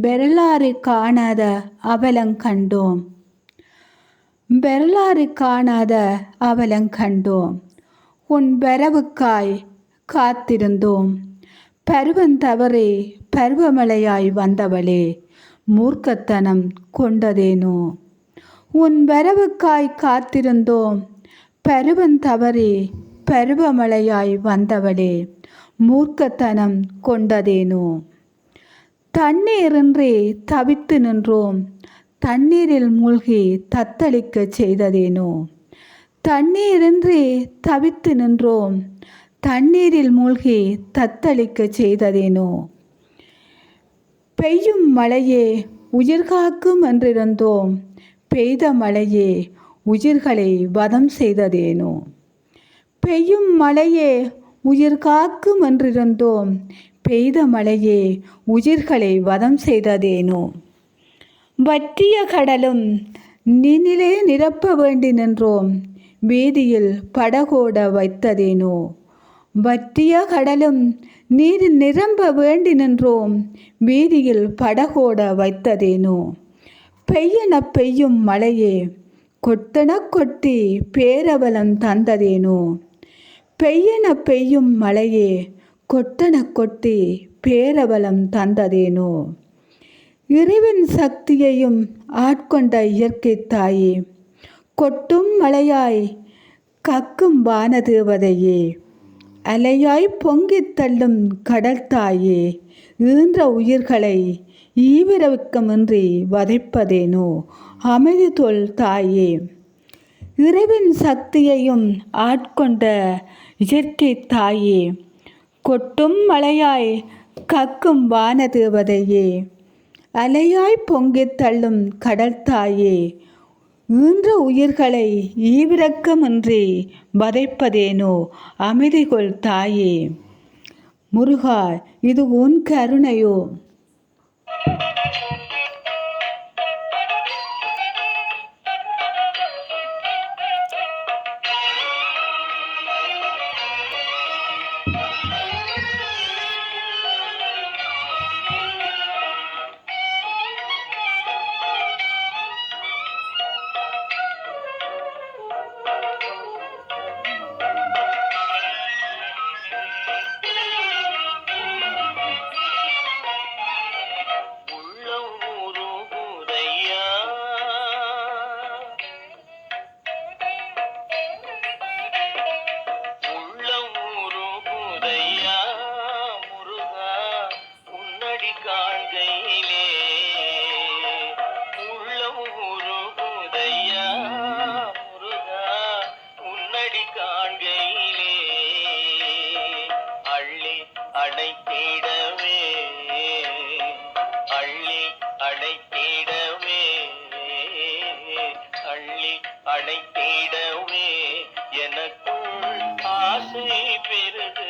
வரலாறு காணாத அவலங்கண்டோம் வரலாறு காணாத அவலங்கண்டோம் உன் வரவுக்காய் காத்திருந்தோம். பருவம் தவறி பருவமழையாய் வந்தவளே மூர்க்கத்தனம் கொண்டதேனோ? உன் வரவுக்காய் காத்திருந்தோம். பருவம் தவறி பருவமழையாய் வந்தவளே மூர்க்கத்தனம் கொண்டதேனோ? தண்ணீரின்றி தவித்து நின்றோம். தண்ணீரில் மூழ்கி தத்தளிக்கச் செய்ததேனோ? தண்ணீரின்றி தவித்து நின்றோம். தண்ணீரில் மூழ்கி தத்தளிக்கச் செய்ததேனோ? பெய்யும் மழையே உயிர் காக்கும் என்றிருந்தோம். பெய்த மழையே உயிர்களை வதம் செய்ததேனோ? பெய்யும் மழையே உயிர் காக்கும் என்றிருந்தோம். பெய்த மழையே உயிர்களை வதம் செய்ததேனோ? வற்றிய கடலும் நினிலே நிரப்ப வேண்டி நின்றோம் வீதியில் படகோட வைத்ததேனோ? வற்றிய கடலும் நீர் நிரம்ப வேண்டி நின்றோம் வீதியில் படகோட வைத்ததேனோ? பெய்யன பெய்யும் மழையே கொட்டன கொட்டி பேரவலம் தந்ததேனோ? பெய்யன பெய்யும் மழையே கொட்டன கொட்டி பேரவலம் தந்ததேனோ? இறைவன் சக்தியையும் ஆட்கொண்ட இயற்கை தாயே கொட்டும் மலையாய் கக்கும் வானதேவதையே அலையாய் பொங்கித் தள்ளும் கடல் தாயே ஈன்ற உயிர்களை ஈவிரவிக்கமின்றி வதைப்பதேனோ? அமைதி தொல் தாயே இறைவன் சக்தியையும் ஆட்கொண்ட இயற்கை தாயே கொட்டும் மழையாய் கக்கும் வானதேவதையே அலையாய் பொங்கித் தள்ளும் கடல் தாயே. ஈன்ற உயிர்களை ஈவிரக்கமின்றி வதைப்பதேனோ அமைதிகொள் தாயே. முருகா இது உன் கருணையோ. உன்னடி காண்கையிலே உள்ளம் உருகுதையா முருகா உன்னடி காண்கையிலே அள்ளி அடைத்திடவே அள்ளி அடைத்திடவே அள்ளி அடைத்திடவே எனக்குள் ஆசை பெருகுதப்பா